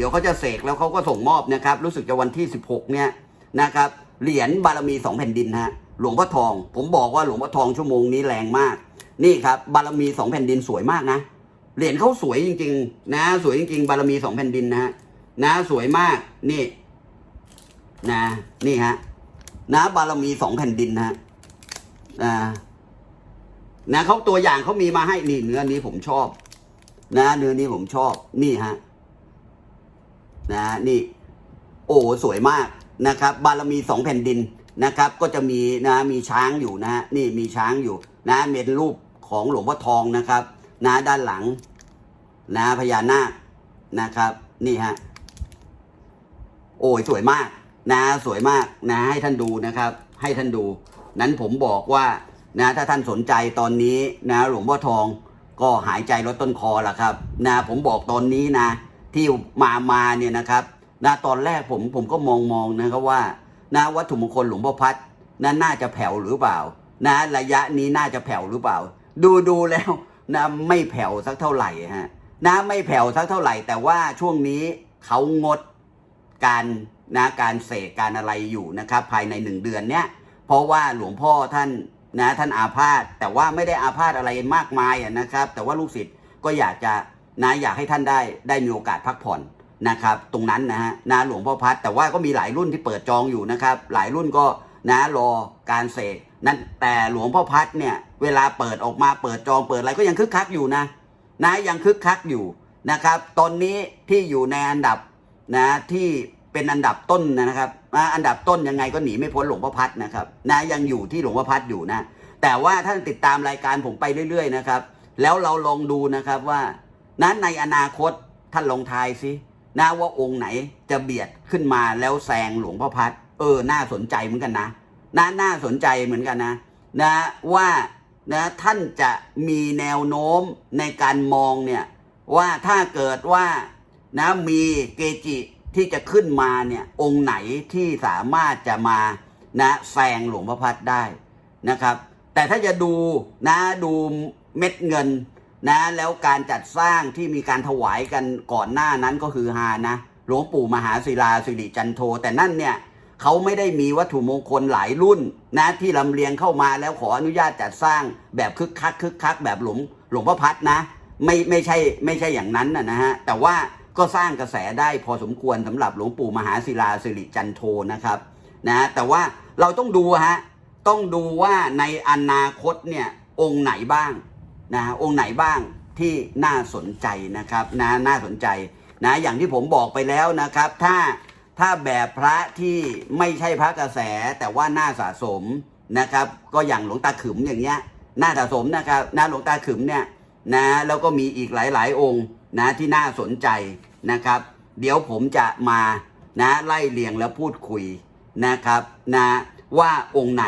เดี๋ยวเขาจะเสกแล้วเขาก็ส่งมอบนะครับ รู้สึกจะวันที่ 16 เนี่ยนะครับ เหรียญบารมีสองแผ่นดินฮะ หลวงพ่อทอง ผมบอกว่าหลวงพ่อทองชั่วโมงนี้แรงมาก นี่ครับ บารมีสองแผ่นดินสวยมากนะ เหรียญเขาสวยจริง ๆ นะ สวยจริง ๆ บารมีสองแผ่นดินนะฮะ นะ สวยมาก นี่ นะ นี่ฮะ นะ บารมีสองแผ่นดินนะฮะนะนะเขาตัวอย่างเขามีมาให้นี่เนื้อนี้ผมชอบ นะ เนื้อนี้ผมชอบ นี่ฮะ นะนี่ โอ้สวยมากนะครับ บารมีสองแผ่นดินนะครับ ก็จะมีนะมีช้างอยู่นะนี่มีช้างอยู่นะเป็นรูปของหลวงพ่อทองนะครับนะด้านหลังนะพญานาคนะครับ นี่ฮะโอ้ยสวยมาก นะสวยมากนะ ให้ท่านดูนะครับ ให้ท่านดู นั้นผมบอกว่านะถ้าท่านสนใจตอนนี้นะหลวงพ่อทองก็หายใจลดต้นคอละครับ นะผมบอกตอนนี้นะ ที่มามาเนี่ยนะครับนะตอนแรกผมผมก็มองมองนะครับว่านะวัตถุมงคลหลวงพ่อพัดนะน่าจะแผ่วหรือเปล่า นะระยะนี้น่าจะแผ่วหรือเปล่า ดูดูแล้วนะไม่แผ่วสักเท่าไหร่ฮะนะไม่แผ่วสักเท่าไหร่ แต่ว่าช่วงนี้เขางดการนะการเสกการอะไรอยู่นะครับภายในหนึ่งเดือนเนี้ยเพราะว่าหลวงพ่อท่านนะท่านอาพาธแต่ว่าไม่ได้อาพาธอะไรมากมายนะครับ แต่ว่าลูกศิษย์ก็อยากจะ นะอยากให้ท่านได้ได้มีโอกาสพักผ่อนนะครับ ตรงนั้นนะฮะนะหลวงพ่อพัดแต่ว่าก็มีหลายรุ่นที่เปิดจองอยู่นะครับ หลายรุ่นก็นะรอการเสกนั้นแต่หลวงพ่อพัดเนี่ยเวลาเปิดออกมาเปิดจองเปิดอะไรก็ยังคึกคักอยู่นะ นะยังคึกคักอยู่นะครับ ตอนนี้ที่อยู่ในอันดับนะที่เป็นอันดับต้นนะครับอันดับต้นยังไงก็หนีไม่พ้นหลวงพ่อพัดนะครับนะยังอยู่ที่หลวงพ่อพัดอยู่นะ แต่ว่าท่านติดตามรายการผมไปเรื่อยๆนะครับ แล้วเราลองดูนะครับว่า นั้นในอนาคตท่านลองทายสินะว่าองค์ไหนจะเบียดขึ้นมาแล้วแซงหลวงพ่อพัดเออ น่าสนใจเหมือนกันนะนะน่าสนใจเหมือนกันนะ นะว่านะท่านจะมีแนวโน้มในการมองเนี่ยว่าถ้าเกิดว่านะมีเกจิที่จะขึ้นมาเนี่ยองค์ไหนที่สามารถจะมานะแซงหลวงพ่อพัดได้นะครับ แต่ถ้าจะดูนะดูเม็ดเงิน นะแล้วการจัดสร้างที่มีการถวายกันก่อนหน้านั้นก็คือฮานะหลวงปู่มหาศิลาสิริจันโท แต่นั่นเนี่ยเขาไม่ได้มีวัตถุมงคลหลายรุ่นนะที่ลำเลียงเข้ามาแล้วขออนุญาตจัดสร้างแบบคึกคักคึกคักแบบหลวงหลวงพ่อพัดนะ ไม่ไม่ใช่ไม่ใช่อย่างนั้นนะฮะแต่ว่าก็สร้างกระแสได้พอสมควรสำหรับหลวงปู่มหาศิลาสิริจันโทนะครับนะแต่ว่าเราต้องดูฮะต้องดูว่าในอนาคตเนี่ยองค์ไหนบ้าง นะองค์ไหนบ้างที่น่าสนใจนะครับนะน่าสนใจนะอย่างที่ผมบอกไปแล้วนะครับ ถ้าถ้าแบบพระที่ไม่ใช่พระกระแสแต่ว่าน่าสะสมนะครับ ก็อย่างหลวงตาขึมอย่างเงี้ยน่าสะสมนะครับนะหลวงตาขึมเนี่ยนะแล้วก็มีอีกหลาย ๆ องค์นะที่น่าสนใจนะครับ เดี๋ยวผมจะมานะไล่เรียงแล้วพูดคุยนะครับนะว่าองค์ไหน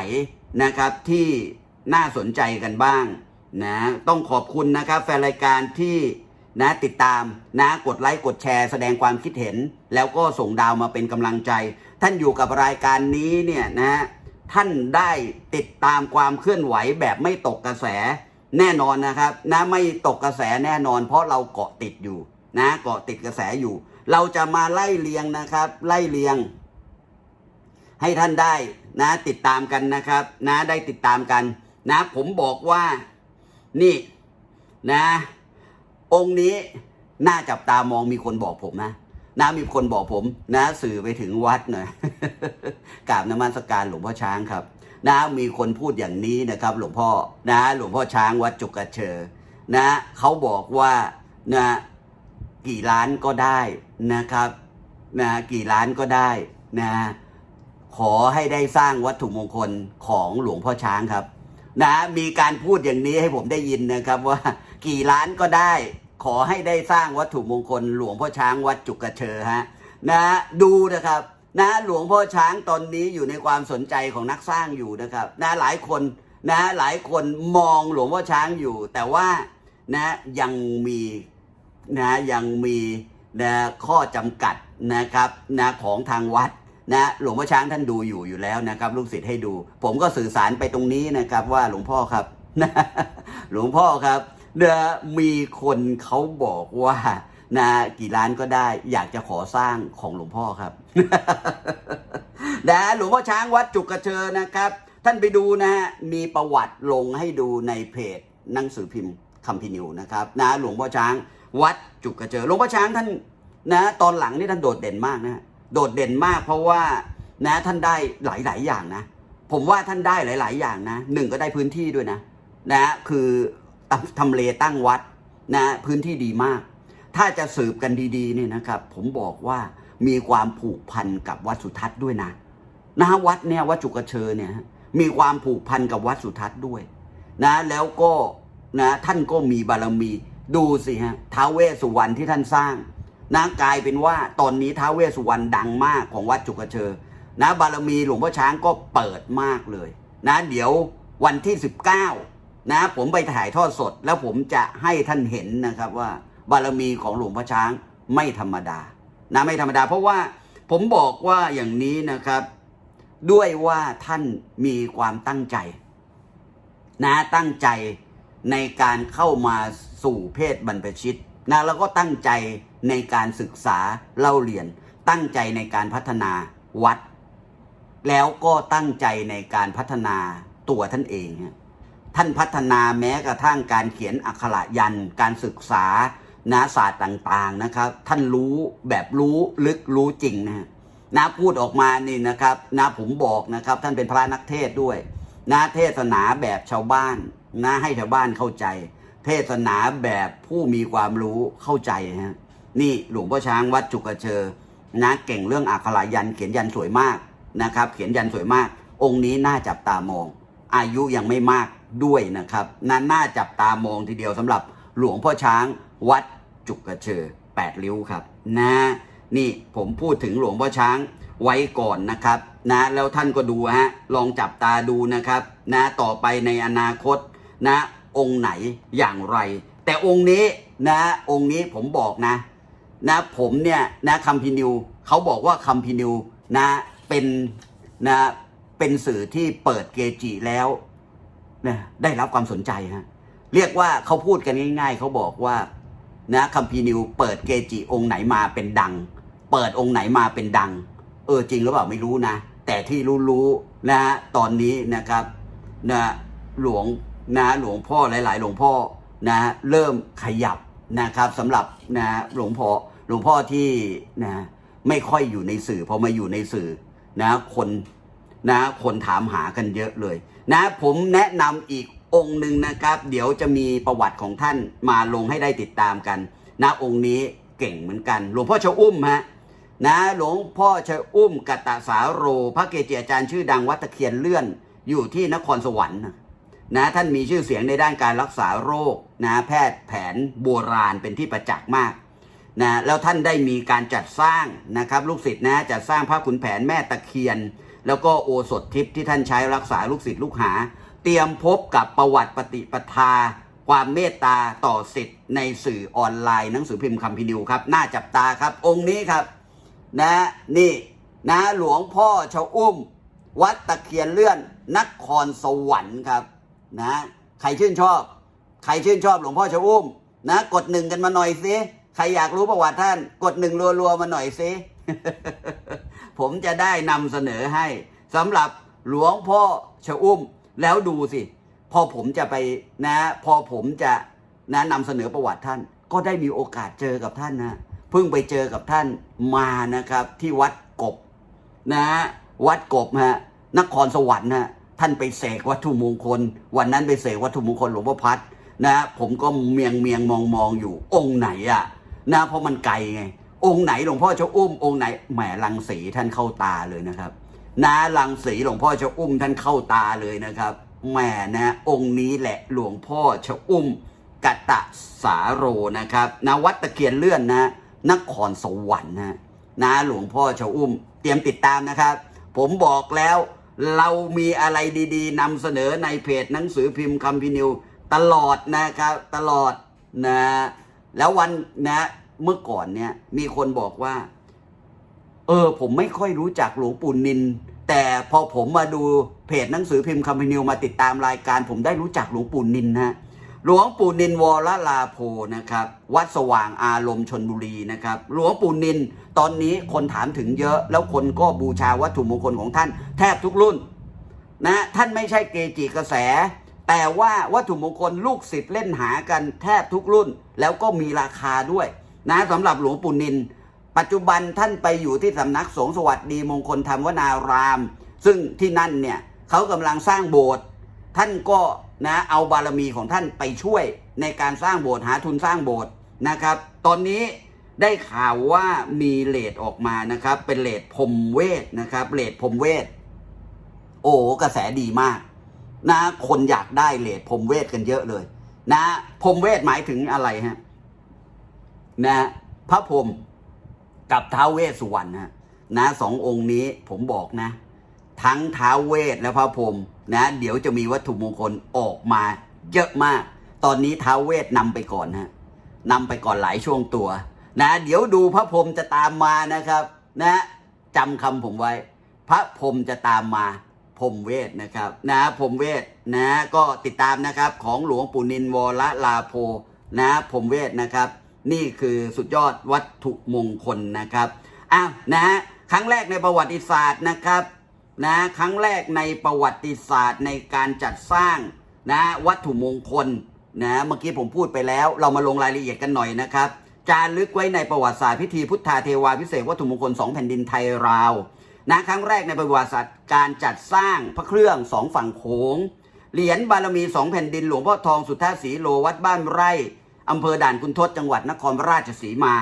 นะครับที่น่าสนใจกันบ้าง นะต้องขอบคุณนะครับแฟนรายการที่นะติดตามนะกดไลค์กดแชร์ แสดงความคิดเห็น แล้วก็ส่งดาวมาเป็นกำลังใจ ท่านอยู่กับรายการนี้เนี่ยนะท่านได้ติดตามความเคลื่อนไหวแบบไม่ตกกระแสแน่นอนนะครับนะไม่ตกกระแสแน่นอน เพราะเราเกาะติดอยู่นะเกาะติดกระแสอยู่ เราจะมาไล่เลียงนะครับ ไล่เลียง ให้ท่านได้นะติดตามกันนะครับ นะได้ติดตามกัน นะผมบอกว่า นี่นะ องค์นี้น่าจับตามองมีคนบอกผมนะนะมีคนบอกผม นะสื่อไปถึงวัดหน่อยกราบนมัสการหลวงพ่อช้างครับ นะมีคนพูดอย่างนี้นะครับ หลวงพ่อนะ หลวงพ่อช้างวัดจุกกระเชอนะเขาบอกว่านะกี่ล้านก็ได้นะครับนะกี่ล้านก็ได้นะขอให้ได้สร้างวัตถุมงคลของหลวงพ่อช้างครับ นะมีการพูดอย่างนี้ให้ผมได้ยินนะครับว่ากี่ล้านก็ได้ ขอให้ได้สร้างวัตถุมงคล หลวงพ่อช้างวัดจุกกระเชอฮะนะดูนะครับนะหลวงพ่อช้างตอนนี้อยู่ในความสนใจของนักสร้างอยู่นะครับนะหลายคนนะหลายคนมองหลวงพ่อช้างอยู่ แต่ว่านะยังมีนะยังมีนะข้อจำกัดนะครับนะของทางวัด นะหลวงพ่อช้างท่านดูอยู่อยู่แล้วนะครับ ลูกศิษย์ให้ดู ผมก็สื่อสารไปตรงนี้นะครับ ว่าหลวงพ่อครับหลวงพ่อครับเนะมีคนเขาบอกว่านะกี่ล้านก็ได้ อยากจะขอสร้างของหลวงพ่อครับนะหลวงพ่อช้างวัดจุกกระเชอนะครับ ท่านไปดูนะฮะมีประวัติลงให้ดูในเพจหนังสือพิมพ์คัมพินิวนะครับนะหลวงพ่อช้างวัดจุกกระเชอหลวงพ่อช้างท่านนะ ตอนหลังนี่ท่านโดดเด่นมากนะ โดดเด่นมาก เพราะว่านะท่านได้หลาย ๆ อย่างนะ ผมว่าท่านได้หลาย ๆ อย่างนะหนึ่งก็ได้พื้นที่ด้วยนะนะคือทำเลตั้งวัดนะพื้นที่ดีมาก ถ้าจะสืบกันดีๆเนี่ยนะครับ ผมบอกว่ามีความผูกพันกับวัดสุทัศน์ด้วยนะนะวัดเนี่ยวัดจุกกระเชอเนี่ยมีความผูกพันกับวัดสุทัศน์ด้วยนะแล้วก็นะท่านก็มีบารมีดูสิฮะท้าวเวสสุวรรณที่ท่านสร้าง นะกลายเป็นว่าตอนนี้ท้าเวสุวรรณดังมากของวัดจุกระเชอนะบารมีหลวงพ่อช้างก็เปิดมากเลย นะเดี๋ยววันที่ 19 นะ ผมไปถ่ายทอดสด แล้วผมจะให้ท่านเห็นนะครับว่า บารมีของหลวงพ่อช้างไม่ธรรมดา นะไม่ธรรมดา เพราะว่าผมบอกว่าอย่างนี้นะครับ ด้วยว่าท่านมีความตั้งใจ นะตั้งใจในการเข้ามาสู่เพศบรรพชิตนะแล้วก็ตั้งใจ ในการศึกษาเล่าเรียน ตั้งใจในการพัฒนาวัด แล้วก็ตั้งใจในการพัฒนาตัวท่านเอง ท่านพัฒนาแม้กระทั่งการเขียนอักขระยันการศึกษานะศาสตร์ต่างๆนะครับ ท่านรู้แบบรู้ลึกรู้จริงนะฮะนะพูดออกมานี่นะครับนะผมบอกนะครับ ท่านเป็นพระนักเทศด้วยนะเทศนาแบบชาวบ้านนะให้ชาวบ้านเข้าใจ เทศนาแบบผู้มีความรู้เข้าใจฮะ นี่หลวงพ่อช้างวัดจุกเชอนะเก่งเรื่องอักขระยันเขียนยันสวยมากนะครับ เขียนยันสวยมาก องค์นี้น่าจับตามอง อายุยังไม่มากด้วยนะครับน่าน่าจับตามองทีเดียวสำหรับหลวงพ่อช้างวัดจุกเชอแปดริ้วครับนะนี่ผมพูดถึงหลวงพ่อช้างไว้ก่อนนะครับนะแล้วท่านก็ดูฮะลองจับตาดูนะครับนะต่อไปในอนาคตนะองค์ไหนอย่างไร แต่องค์นี้นะองค์นี้ผมบอกนะ นะผมเนี่ยนะคัมพินิวเขาบอกว่าคัมพินิวนะเป็นนะเป็นสื่อที่เปิดเกจิแล้วนะได้รับความสนใจฮะเรียกว่าเขาพูดกันง่าย ๆเขาบอกว่านะคัมพินิวเปิดเกจิองค์ไหนมาเป็นดัง เปิดองค์ไหนมาเป็นดัง เออจริงหรือเปล่าไม่รู้นะ แต่ที่รู้ๆนะตอนนี้นะครับนะหลวงนะหลวงพ่อหลาย ๆ หลวงพ่อนะเริ่มขยับนะครับสำหรับนะหลวงพ่อ ลวงพ่อที่นะไม่ค่อยอยู่ในสื่อพอมาอยู่ในสื่อนะคนนะคนถามหากันเยอะเลย นะผมแนะนำอีกองค์หนึ่งนะครับ เดี๋ยวจะมีประวัติของท่านมาลงให้ได้ติดตามกัน นะองค์นี้เก่งเหมือนกัน หลวงพ่อชะอุ้มฮะนะหลวงพ่อชะอุ้มกัตตสาโร พระเกจิอาจารย์ชื่อดังวัดตะเคียนเลื่อนอยู่ที่นครสวรรค์นะนะท่านมีชื่อเสียงในด้านการรักษาโรคนะแพทย์แผนโบราณเป็นที่ประจักษ์มาก นะแล้วท่านได้มีการจัดสร้างนะครับลูกศิษย์นะจัดสร้างพระขุนแผนแม่ตะเคียน แล้วก็โอสถทิพย์ที่ท่านใช้รักษาลูกศิษย์ลูกหา เตรียมพบกับประวัติปฏิปทา ความเมตตาต่อสิทธิ์ในสื่อออนไลน์หนังสือพิมพ์คัมพินิวครับน่าจับตาครับองค์นี้ครับนะนี่นะหลวงพ่อชะอุ้ม วัดตะเคียนเลื่อนนครสวรรค์ครับนะใครชื่นชอบ ใครชื่นชอบหลวงพ่อชะอุ้มนะกดหนึ่งกันมาหน่อยสิ ใครอยากรู้ประวัติท่าน กดหนึ่งรัวๆมาหน่อยสิ ผมจะได้นำเสนอให้สำหรับหลวงพ่อชะอุ้มแล้วดูสิ พอผมจะไปนะ พอผมจะนะนำเสนอประวัติท่าน ก็ได้มีโอกาสเจอกับท่านนะเพิ่งไปเจอกับท่านมานะครับ ที่วัดกบนะวัดกบฮะนครสวรรค์ฮะท่านไปเสกวัตถุมงคล วันนั้นไปเสกวัตถุมงคลหลวงพ่อพัดนะผมก็เมียงเมียงมองมองอยู่องค์ไหนอะ นะเพราะมันไกลไง องค์ไหนหลวงพ่อจะอุ้มองค์ไหนแหมลังสีท่านเข้าตาเลยนะครับนะลังสีหลวงพ่อจะอุ้มท่านเข้าตาเลยนะครับแหมนะองค์นี้แหละหลวงพ่อจะอุ้มกัตตะสาโรนะครับนะวัดตะเคียนเลื่อนนะนครสวรรค์นะนะหลวงพ่อชาอุ้ม เตรียมติดตามนะครับ ผมบอกแล้วเรามีอะไรดีๆนำเสนอในเพจหนังสือพิมพ์คัมพินิวตลอดนะครับ ตลอดนะ แล้ววันนะเมื่อก่อนเนี่ยมีคนบอกว่า เออ ผมไม่ค่อยรู้จักหลวงปู่นิน แต่พอผมมาดูเพจหนังสือพิมพ์คัมพินิวมาติดตามรายการ ผมได้รู้จักหลวงปู่นินนะหลวงปู่นินวรลาโพนะครับ วัดสว่างอารมณ์ชนบุรีนะครับ หลวงปู่นินตอนนี้คนถามถึงเยอะ แล้วคนก็บูชาวัตถุมงคลของท่าน แทบทุกรุ่น นะ ท่านไม่ใช่เกจิกระแส แต่ว่าวัตถุมงคลลูกศิษย์เล่นหากันแทบทุกรุ่น แล้วก็มีราคาด้วย นะสำหรับหลวงปู่นิน ปัจจุบันท่านไปอยู่ที่สำนักสงฆ์สวัสดีมงคลธรรมวนาราม ซึ่งที่นั่นเนี่ยเขากำลังสร้างโบสถ์ท่านก็นะเอาบารมีของท่านไปช่วยในการสร้างโบสถ์หาทุนสร้างโบสถ์นะครับ ตอนนี้ได้ข่าวว่ามีเลทออกมานะครับ เป็นเลทพรมเวทนะครับเลทพรมเวท โอ้กระแสดีมาก นะ คนอยากได้เลทพรมเวทกันเยอะเลย นะพรมเวทหมายถึงอะไรฮะนะพระพรหมกับท้าวเวสสุวรรณฮะนะสององค์นี้ผมบอกนะ ทั้งท้าวเวสและพระพรหมนะ เดี๋ยวจะมีวัตถุมงคลออกมาเยอะมาก ตอนนี้ท้าวเวสนำไปก่อนฮะนำไปก่อนหลายช่วงตัว นะ เดี๋ยวดูพระพรหมจะตามมานะครับ นะจำคำผมไว้ พระพรหมจะตามมา มเวทนะครับนะพรมเวทนะก็ติดตามนะครับของหลวงปู่นินวรลาโพนะพรมเวทนะครับ นี่คือสุดยอดวัตถุมงคลนะครับอ้าวนะครั้งแรกในประวัติศาสตร์นะครับนะครั้งแรกในประวัติศาสตร์ในการจัดสร้างนะวัตถุมงคลนะเมื่อกี้ผมพูดไปแล้ว เรามาลงรายละเอียดกันหน่อยนะครับจารึกไว้ในประวัติศาสตร์พิธีพุทธาเทวาพิเศษวัตถุมงคลสองแผ่นดินไทยราว นะครั้งแรกในประวัติศาสตร์การจัดสร้างพระเครื่องสองฝั่งโขงเหรียญบารมีสองแผ่นดินหลวงพ่อทองสุทธาสีโลวัดบ้านไร่อำเภอด่านคุณทศจังหวัดนครราชสีมา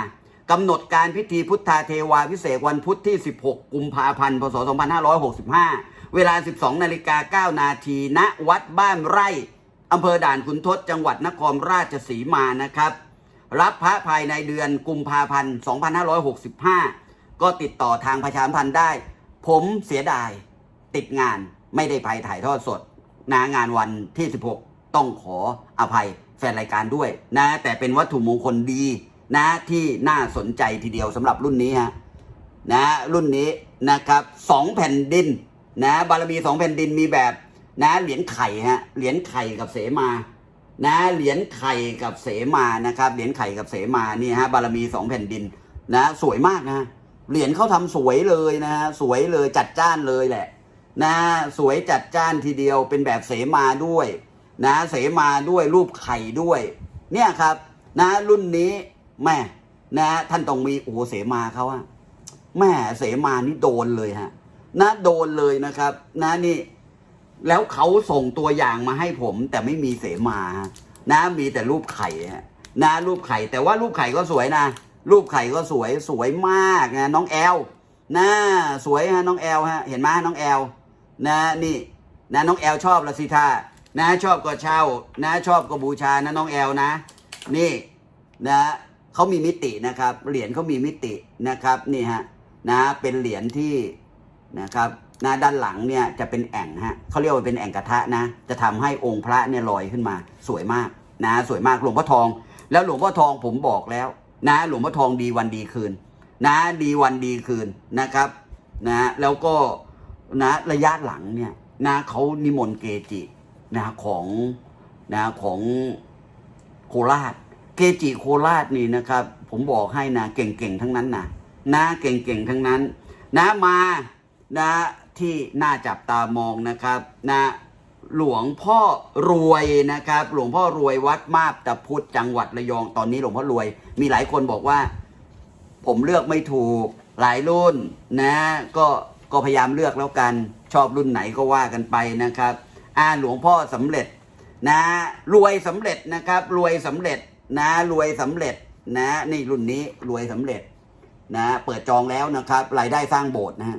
กำหนดการพิธีพุทธาเทวาพิเศษวันพุธที่ 16 กุมภาพันธ์ พศ 2565 เวลา 12 นาฬิกา 9 นาทีณวัดบ้านไร่อำเภอด่านขุนทดจังหวัดนครราชสีมานะครับ รับพระภายในเดือนกุมภาพันธ์ 2565 ก็ติดต่อทางประชาสัมพันธ์ได้ ผมเสียดายติดงานไม่ได้ไปถ่ายทอดสดนางานวันที่ 16 ต้องขออภัยแฟนรายการด้วยนะ แต่เป็นวัตถุมงคลดีนะที่น่าสนใจทีเดียวสำหรับรุ่นนี้ฮะนะรุ่นนี้นะครับสองแผ่นดินนะบารมีสองแผ่นดินมีแบบนะเหรียญไข่ฮะเหรียญไข่กับเสมานะเหรียญไข่กับเสมานะครับเหรียญไข่กับเสมานี่ฮะบารมีสองแผ่นดินนะสวยมากนะ เหรียญเขาทำสวยเลยนะฮะสวยเลยจัดจ้านเลยแหละ นะสวยจัดจ้านทีเดียวเป็นแบบเสมาด้วย นะเสมาด้วยรูปไข่ด้วย เนี่ยครับ นะรุ่นนี้แม่นะท่านต้องมีโอ้เสมาเขาอะแม่เสมานี่โดนเลยฮะนะโดนเลยนะครับ นะนี่ แล้วเขาส่งตัวอย่างมาให้ผม แต่ไม่มีเสมานะมีแต่รูปไข่นะรูปไข่แต่ว่ารูปไข่ก็สวยนะ รูปไข่ก็สวยสวยมากนะน้องแอลนะสวยฮะน้องแอลฮะเห็นไหมน้องแอลนะนี่นะน้องแอลชอบละสิท่านะชอบก็เช่านะชอบก็บูชานะน้องแอลนะ นี่นะเขามีมิตินะครับ เหรียญเขามีมิตินะครับนี่ฮะนะเป็นเหรียญที่นะครับนะด้านหลังเนี่ยจะเป็นแอ่งฮะเขาเรียกว่าเป็นแอ่งกระทะนะ จะทำให้องค์พระเนี่ยลอยขึ้นมา สวยมากนะ สวยมากหลวงพ่อทอง แล้วหลวงพ่อทองผมบอกแล้ว นะหลวงพ่อทองดีวันดีคืน นะดีวันดีคืนนะครับนะแล้วก็นะระยะหลังเนี่ยนะเขานิมนต์เกจินะของนะของโคราช เกจิโคราชนี่นะครับ ผมบอกให้นะเก่งๆทั้งนั้นนะนะเก่งๆทั้งนั้น นะมานะที่น่าจับตามองนะครับ นะ หลวงพ่อรวยนะครับ หลวงพ่อรวยวัดมาบตะพุธจังหวัดระยองตอนนี้หลวงพ่อรวย มีหลายคนบอกว่า ผมเลือกไม่ถูกหลายรุ่นนะ ก็ก็พยายามเลือกแล้วกัน ชอบรุ่นไหนก็ว่ากันไปนะครับอ่าหลวงพ่อสำเร็จนะ รวยสำเร็จนะครับ รวยสำเร็จนะ รวยสำเร็จนะ นี่รุ่นนี้รวยสำเร็จนะ เปิดจองแล้วนะครับ รายได้สร้างโบสถ์นะฮะ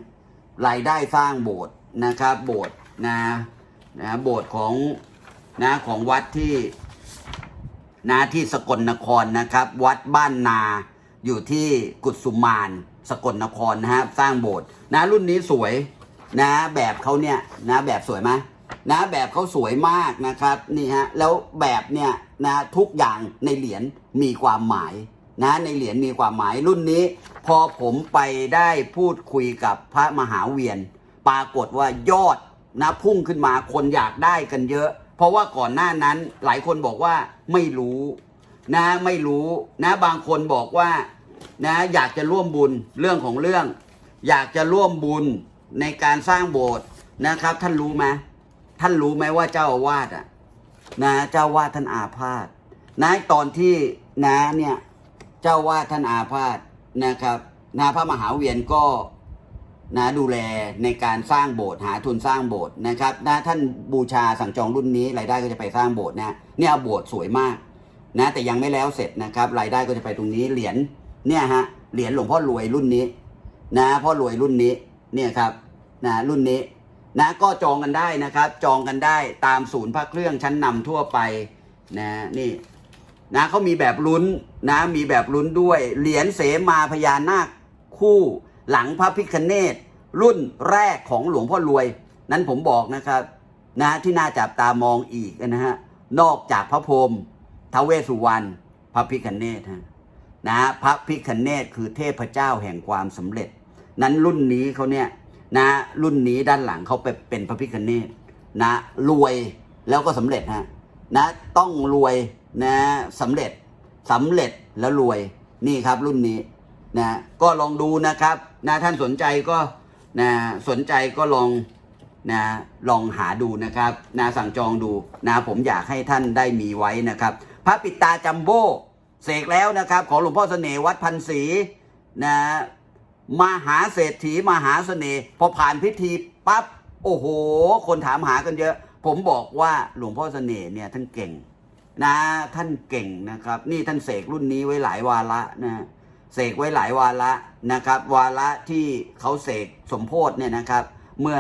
รายได้สร้างโบสถ์นะครับ โบสถ์นะ นะโบสถ์ของนะของวัดที่นะที่สกลนครนะครับ วัดบ้านนาอยู่ที่กุสุมานสกลนครนะฮะสร้างโบสถ์นะรุ่นนี้สวยนะแบบเขาเนี่ยนะแบบสวยไหมนะแบบเขาสวยมากนะครับนี่ฮะแล้วแบบเนี่ยนะทุกอย่างในเหรียญมีความหมายนะในเหรียญมีความหมายรุ่นนี้ พอผมไปได้พูดคุยกับพระมหาเวียน ปรากฏว่ายอด นะพุ่งขึ้นมาคนอยากได้กันเยอะ เพราะว่าก่อนหน้านั้นหลายคนบอกว่าไม่รู้นะไม่รู้นะบางคนบอกว่านะอยากจะร่วมบุญเรื่องของเรื่อง อยากจะร่วมบุญในการสร้างโบสถ์นะครับ ท่านรู้ไหมท่านรู้ไหมว่าเจ้าอาวาสอะนะเจ้าวาสท่านอาพาธนะตอนที่นะเนี่ยเจ้าวาสท่านอาพาธนะครับนะพระมหาเวียนก็ นะดูแลในการสร้างโบสถ์หาทุนสร้างโบสถ์นะครับนะท่านบูชาสั่งจองรุ่นนี้รายได้ก็จะไปสร้างโบสถ์นะเนี่ยโบสถ์สวยมากนะแต่ยังไม่แล้วเสร็จนะครับรายได้ก็จะไปตรงนี้เหรียญเนี่ยฮะเหรียญหลวงพ่อรวยรุ่นนี้ นะพ่อรวยรุ่นนี้เนี่ยครับนะรุ่นนี้นะก็จองกันได้นะครับ จองกันได้ตามศูนย์พระเครื่องชั้นนำทั่วไปนะนี่นะเขามีแบบลุ้นนะมีแบบลุ้นด้วยเหรียญเสมาพญานาคคู่ หลังพระพิคเนตรุ่นแรกของหลวงพ่อรวย นั้นผมบอกนะครับนะที่น่าจับตามองอีกนะฮะนอกจากพระพรหมทเวสุวรรณพระพิคเนตฮะนะพระพิคเนตคือเทพเจ้าแห่งความสำเร็จ นั้นรุ่นนี้เขาเนี่ยนะรุ่นนี้ด้านหลังเขาไปเป็นพระพิคเนตนะรวยแล้วก็สำเร็จฮะนะต้องรวยนะสำเร็จสำเร็จแล้วรวยนี่ครับรุ่นนี้นะก็ลองดูนะครับ นะท่านสนใจก็นะสนใจก็ลองนะลองหาดูนะครับนะสั่งจองดูนะผมอยากให้ท่านได้มีไว้นะครับพระปิดตาจัมโบ้เสกแล้วนะครับของหลวงพ่อเสน่ห์วัดพันศรีนะมหาเศรษฐีมหาเสน่ห์พอผ่านพิธีปั๊บโอ้โห คนถามหากันเยอะ ผมบอกว่าหลวงพ่อเสน่ห์เนี่ยท่านเก่งนะท่านเก่งนะครับ นี่ท่านเสกรุ่นนี้ไว้หลายวาระนะ เสกไว้หลายวาระนะครับ วาระที่เขาเสกสมโพธเนี่ยนะครับ เมื่อ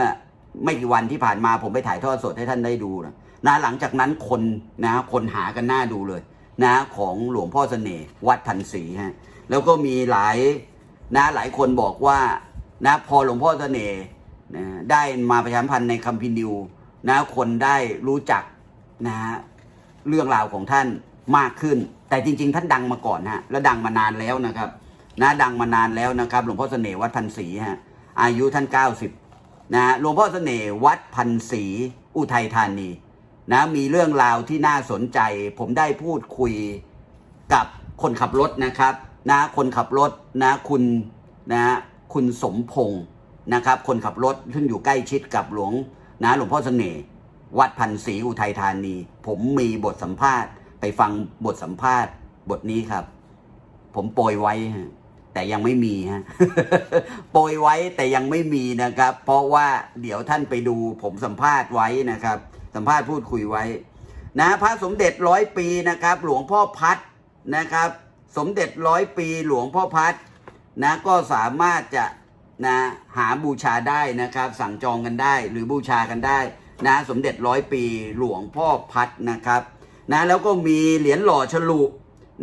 ไม่กี่วันที่ผ่านมาผมไปถ่ายทอดสดให้ท่านได้ดูนะนะหลังจากนั้นคนนะคนหากันหน้าดูเลยนะของหลวงพ่อเสน่ห์วัดพันศรีฮะแล้วก็มีหลายนะหลายคนบอกว่านะพอหลวงพ่อเสน่ห์นะได้มาประชาสัมพันธ์ในคัมภีร์นิวนะคนได้รู้จักนะเรื่องราวของท่านมากขึ้น แต่จริง ๆ ท่านดังมาก่อนฮะแล้วดังมานานแล้วนะครับ นะดังมานานแล้วนะครับหลวงพ่อเสน่ห์วัดพันศรีฮะอายุท่าน 90นะหลวงพ่อเสน่ห์วัดพันศรีอุทัยธานีนะมีเรื่องราวที่น่าสนใจ ผมได้พูดคุยกับคนขับรถนะครับนะคนขับรถนะคุณนะคุณสมพงศ์นะครับ คนขับรถซึ่งอยู่ใกล้ชิดกับหลวงนะหลวงพ่อเสน่ห์วัดพันศรีอุทัยธานี ผมมีบทสัมภาษณ์ ไปฟังบทสัมภาษณ์ บทนี้ครับ ผมโปรยไว้ แต่ยังไม่มีฮะโปรยไว้แต่ยังไม่มีนะครับ เพราะว่าเดี๋ยวท่านไปดูผมสัมภาษณ์ไว้นะครับ สัมภาษณ์พูดคุยไว้ นะพระสมเด็จร้อยปีนะครับ หลวงพ่อพัดนะครับ สมเด็จร้อยปีหลวงพ่อพัดนะก็สามารถจะนะหาบูชาได้นะครับ สั่งจองกันได้ หรือบูชากันได้ นะสมเด็จร้อยปีหลวงพ่อพัดนะครับ นะแล้วก็มีเหรียญหล่อฉลุ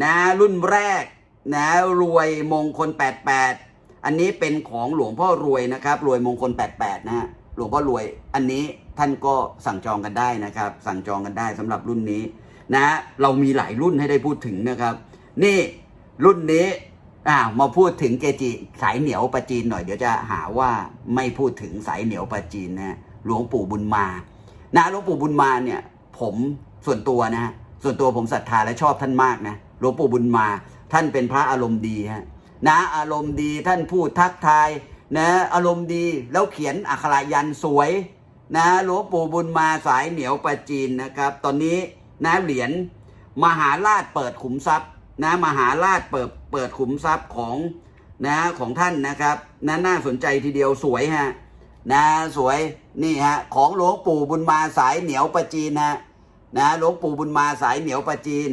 นะรุ่นแรก นะรวยมงคล 88 อันนี้เป็นของหลวงพ่อรวยนะครับ รวยมงคล 88 นะฮะหลวงพ่อรวย อันนี้ท่านก็สั่งจองกันได้นะครับ สั่งจองกันได้สำหรับรุ่นนี้นะเรามีหลายรุ่นให้ได้พูดถึงนะครับ นี่รุ่นนี้อ่ามาพูดถึงเกจิสายเหนียวประจีนหน่อยเดี๋ยวจะหาว่าไม่พูดถึงสายเหนียวประจีนนะหลวงปู่บุญมานะหลวงปู่บุญมาเนี่ย ผมส่วนตัวนะฮะส่วนตัวผมศรัทธาและชอบท่านมากนะหลวงปู่บุญมา ท่านเป็นพระอารมณ์ดีฮะนะอารมณ์ดีท่านพูดทักทายนะอารมณ์ดีแล้วเขียนอักขระยันสวยนะหลวงปู่บุญมาสายเหนียวประจีนนะครับ ตอนนี้นะเหรียญมหาราชเปิดขุมทรัพย์นะมหาราชเปิดเปิดขุมทรัพย์ของนะของท่านนะครับนะน่าสนใจทีเดียวสวยฮะนะสวยนี่ฮะของหลวงปู่บุญมาสายเหนียวประจีนฮะนะหลวงปู่บุญมาสายเหนียวประจีน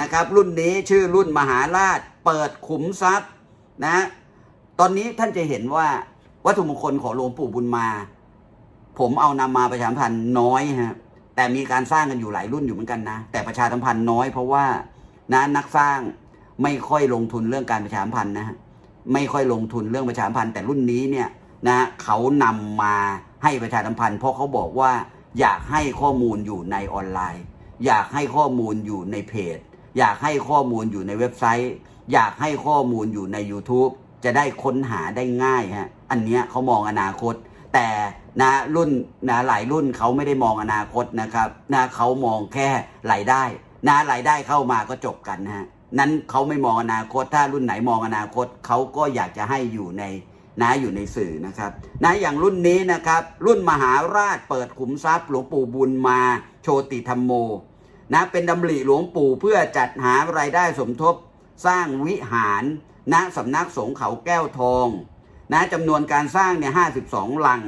นะครับ รุ่นนี้ชื่อรุ่นมหาราช เปิดขุมทรัพย์นะตอนนี้ท่านจะเห็นว่าวัตถุมงคลของหลวงปู่บุญมา ผมเอานำมาประชาสัมพันธ์น้อยฮะแต่มีการสร้างกันอยู่หลายรุ่นอยู่เหมือนกันนะ แต่ประชาสัมพันธ์น้อยเพราะว่านะนักสร้างไม่ค่อยลงทุนเรื่องการประชาสัมพันธ์นะฮะไม่ค่อยลงทุนเรื่องประชาสัมพันธ์แต่รุ่นนี้เนี่ยนะเขานำมาให้ประชาสัมพันธ์เพราะเขาบอกว่าอยากให้ข้อมูลอยู่ในออนไลน์ อยากให้ข้อมูลอยู่ในเพจ อยากให้ข้อมูลอยู่ในเว็บไซต์ อยากให้ข้อมูลอยู่ใน YouTube จะได้ค้นหาได้ง่ายฮะอันเนี้ยเขามองอนาคต แต่นะรุ่นนะหลายรุ่นเขาไม่ได้มองอนาคตนะครับนะเขามองแค่รายได้นะรายได้เข้ามาก็จบกันนะฮะนั้นเขาไม่มองอนาคต ถ้ารุ่นไหนมองอนาคตเขาก็อยากจะให้อยู่ในนะอยู่ในสื่อนะครับนะอย่างรุ่นนี้นะครับ รุ่นมหาราชเปิดขุมทรัพย์หลวงปู่บุญมา โชติธรรมโม นะเป็นดำริหลวงปู่เพื่อจัดหารายได้สมทบสร้างวิหารณสำนักสงฆ์เขาแก้วทองนะจำนวนการสร้างเนี่ย52ลัง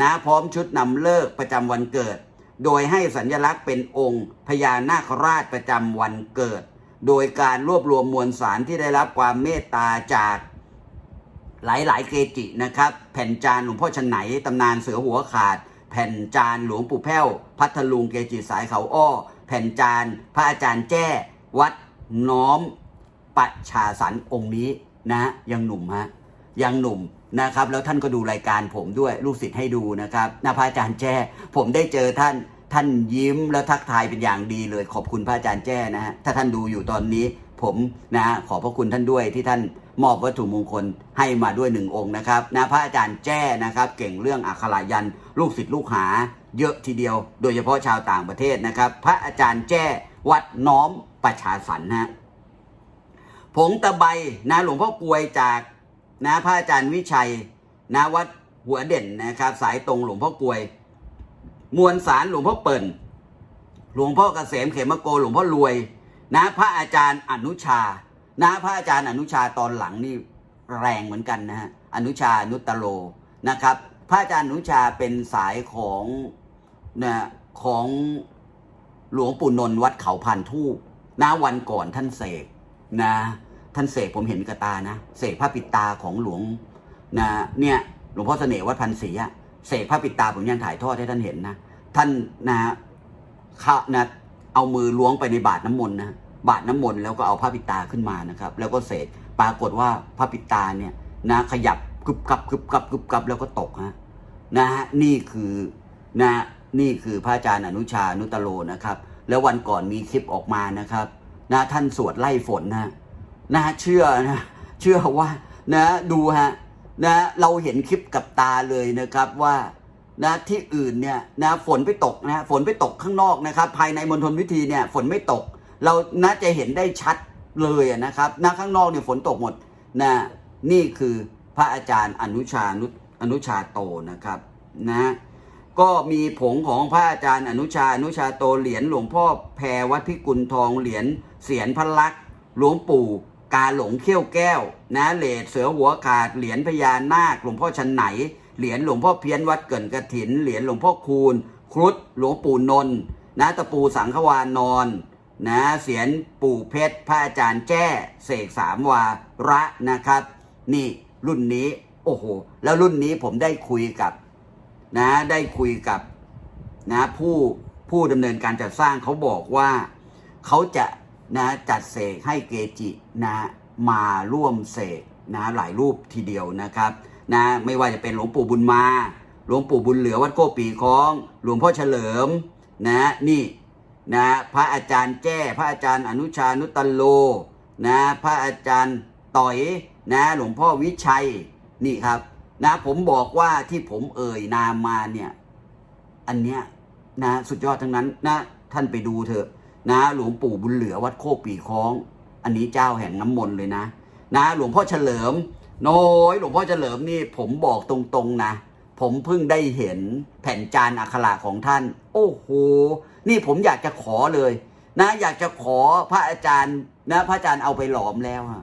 นะพร้อมชุดนำเลิกประจำวันเกิด โดยให้สัญลักษณ์เป็นองค์พญานาคราชประจำวันเกิด โดยการรวบรวมมวลสารที่ได้รับความเมตตาจากหลายๆเกจินะครับ แผ่นจานหลวงพ่อชนไหนตำนานเสือหัวขาด แผ่นจานหลวงปู่แพ้ว พัทลุงเกจิสายเขาอ้อ แผ่นจาน พระอาจารย์แจ้วัดน้อมปัจฉาสันองค์นี้นะยังหนุ่มฮะยังหนุ่มนะครับ แล้วท่านก็ดูรายการผมด้วยลูกศิษย์ให้ดูนะครับนะพระอาจารย์แจ้ผมได้เจอท่านท่านยิ้มแล้วทักทายเป็นอย่างดีเลย ขอบคุณพระอาจารย์แจ้นะฮะถ้าท่านดูอยู่ตอนนี้ ผมนะขอบพระคุณท่านด้วยที่ท่านมอบวัตถุมงคลให้มาด้วยหนึ่งองค์นะครับนะพระอาจารย์แจ้นะครับ เก่งเรื่องอักขรายัน ลูกศิษย์ลูกหา เยอะทีเดียว โดยเฉพาะชาวต่างประเทศนะครับ พระอาจารย์แจ้วัดน้อมประชาสรรค์ฮะผงตะไบนะหลวงพ่อกวยจากนะพระอาจารย์วิชัยนะวัดหัวเด่นนะครับ สายตรงหลวงพ่อกวย มวลสารหลวงพ่อเปิ่น หลวงพ่อเกษมเขมโกหลวงพ่อรวย นะพระอาจารย์อนุชา นะพระอาจารย์อนุชาตอนหลังนี่แรงเหมือนกันนะฮะอนุชานุตโลนะครับ พระอาจารย์นุชาเป็นสายของนะของหลวงปู่นนท์วัดเขาพันทูปนะวันก่อนท่านเสกนะท่านเสกผมเห็นกระตานะเสกพระปิดตาของหลวงนะเนี่ยหลวงพ่อเสน่ห์วัดพันศรีอะเสกพระปิดตาผมยังถ่ายทอดให้ท่านเห็นนะท่านนะข้านะเอามือล้วงไปในบาทน้ำมนต์นะบาทน้ำมนต์แล้วก็เอาผ้าปิดตาขึ้นมานะครับ แล้วก็เสกปรากฏว่าผ้าปิดตาเนี่ยนะขยับ กึบกับกึบกับกึบกับแล้วก็ตกฮะนะฮะนี่คือนะนี่คือพระอาจารย์อนุชานุตโลนะครับ แล้ววันก่อนมีคลิปออกมานะครับนะท่านสวดไล่ฝนนะนะเชื่อนะเชื่อว่านะดูฮะนะเราเห็นคลิปกับตาเลยนะครับว่านะที่อื่นเนี่ยนะฝนไปตกนะฝนไปตกข้างนอกนะครับ ภายในมณฑลพิธีเนี่ยฝนไม่ตก เราน่าจะเห็นได้ชัดเลยนะครับนะข้างนอกเนี่ยฝนตกหมดนะนี่คือ พระอาจารย์อนุชานุอนุชาโตนะครับนะก็มีผงของพระอาจารย์อนุชาอนุชาโตเหรียญหลวงพ่อแพรวัดพิกุลทองเหรียญเสียนพระลักษ์หลวงปู่กาหลงเขี้ยวแก้ว นะเลดเสือหัวขาดเหรียญพญานาคหลวงพ่อชันไหน เหรียญหลวงพ่อเพี้ยนวัดเกินกระถิน เหรียญหลวงพ่อคูณ ครุฑหลวงปู่นนนะตะปูสังฆวานอนนะเสียนปู่เพชรพระอาจารย์แจ้ เสกสามวาระนะครับ นี่ รุ่นนี้ โอ้โห แล้วรุ่นนี้ผมได้คุยกับ นะ ได้คุยกับ นะ ผู้ผู้ดำเนินการจัดสร้างเขาบอกว่าเขาจะนะจัดเสกให้เกจินะมาร่วมเสกนะหลายรูปทีเดียวนะครับนะไม่ว่าจะเป็นหลวงปู่บุญมาหลวงปู่บุญเหลือวัดโกปีคอง หลวงพ่อเฉลิมนะนี่นะพระอาจารย์แจ้ พระอาจารย์อนุชานุตตโลนะพระอาจารย์ต่อย นะหลวงพ่อวิชัยนี่ครับนะผมบอกว่าที่ผมเอ่ยนามมาเนี่ยอันเนี้ยนะสุดยอดทั้งนั้นนะท่านไปดูเถอะนะหลวงปู่บุญเหลือวัดโคกปีคล้อง อันนี้เจ้าแห่งน้ำมนต์เลยนะ นะ หลวงพ่อเฉลิมน้อยหลวงพ่อเฉลิมนี่ผมบอกตรงๆนะ ผมเพิ่งได้เห็นแผ่นจานอักขระของท่าน โอ้โห นี่ผมอยากจะขอเลย นะ อยากจะขอพระอาจารย์นะ พระอาจารย์เอาไปหลอมแล้วอะ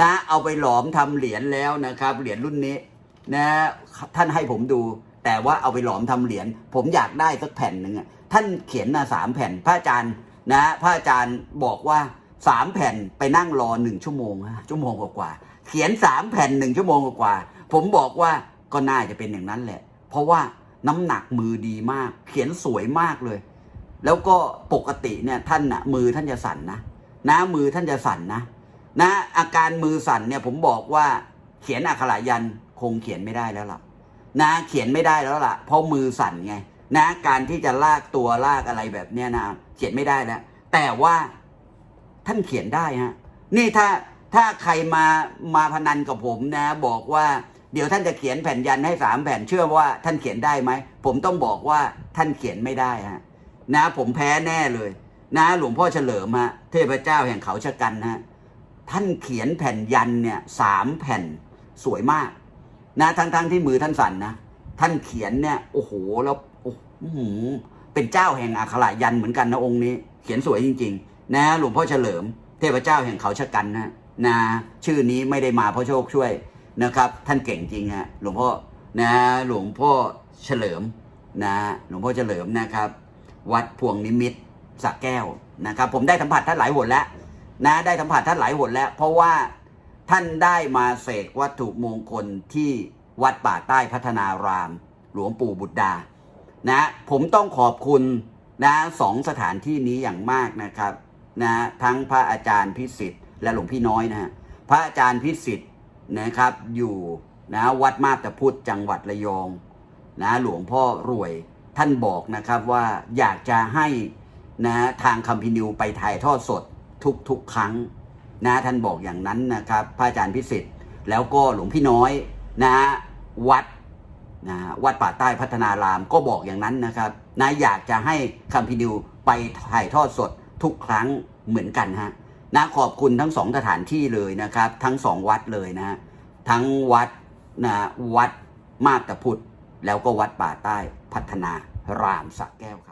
นะ เอาไปหลอมทำเหรียญแล้วนะครับ เหรียญรุ่นนี้นะท่านให้ผมดู แต่ว่าเอาไปหลอมทำเหรียญผมอยากได้สักแผ่นหนึ่งท่านเขียนมาสามแผ่นพระอาจารย์นะพระอาจารย์บอกว่าสามแผ่นไปนั่งรอหนึ่งชั่วโมงชั่วโมงกว่าเขียนสามแผ่นหนึ่งชั่วโมงกว่าผมบอกว่าก็น่าจะเป็นอย่างนั้นแหละ เพราะว่าน้ำหนักมือดีมาก เขียนสวยมากเลย แล้วก็ปกติเนี่ยท่านนะมือท่านจะสั่นนะนะมือท่านจะสั่นนะ นะอาการมือสั่นเนี่ยผมบอกว่าเขียนอักขระยันคงเขียนไม่ได้แล้วล่ะ นะเขียนไม่ได้แล้วล่ะ เพราะมือสั่นไงนะการที่จะลากตัวลากอะไรแบบเนี้ยนะเขียนไม่ได้แล้วแต่ว่าท่านเขียนได้ฮะนี่ถ้าถ้าใครมามาพนันกับผมนะ บอกว่าเดี๋ยวท่านจะเขียนแผ่นยันให้สามแผ่นเชื่อว่าท่านเขียนได้ไหมผมต้องบอกว่าท่านเขียนไม่ได้ฮะนะ ผมแพ้แน่เลย นะ หลวงพ่อเฉลิมฮะเทพเจ้าแห่งเขาชะกันฮะ ท่านเขียนแผ่นยันเนี่ยสามแผ่นสวยมาก นะทั้งทั้งที่มือท่านสั่นนะท่านเขียนเนี่ยโอ้โหแล้วโอ้โหเป็นเจ้าแห่งอักขระยันเหมือนกันนะองค์นี้ เขียนสวยจริง ๆ นะหลวงพ่อเฉลิม เทพเจ้าแห่งเขาชะกันนะนะชื่อนี้ไม่ได้มาเพราะโชคช่วยนะครับ ท่านเก่งจริงฮะหลวงพ่อนะหลวงพ่อเฉลิมนะหลวงพ่อเฉลิมนะครับ วัดพวงนิมิตสระแก้วนะครับ ผมได้สัมผัสท่านหลายหนแล้ว นะได้สัมผัสท่านหลายหนแล้ว เพราะว่าท่านได้มาเสกวัตถุมงคลที่วัดป่าใต้พัฒนาราม หลวงปู่บุตรดา นะ ผมต้องขอบคุณนะสองสถานที่นี้อย่างมากนะครับนะทั้งพระอาจารย์พิสิทธิ์และหลวงพี่น้อยนะฮะพระอาจารย์พิสิทธิ์นะครับอยู่นะวัดมาบตพุธจังหวัดระยองนะหลวงพ่อรวยท่านบอกนะครับว่าอยากจะให้นะทางคัมพินิวไปถ่ายทอดสด ทุกๆครั้งนะท่านบอกอย่างนั้นนะครับพระอาจารย์พิสิทธิ์แล้วก็หลวงพี่น้อยนะวัดนะวัดป่าใต้พัฒนารามก็บอกอย่างนั้นนะครับนะอยากจะให้คัมพินิวไปถ่ายทอดสดทุกครั้งเหมือนกันฮะนะขอบคุณทั้งสองสถานที่เลยนะครับ ทั้งสองวัดเลยนะทั้งวัดนะวัดมาตพุทธแล้วก็วัดป่าใต้พัฒนารามสักแก้วครับ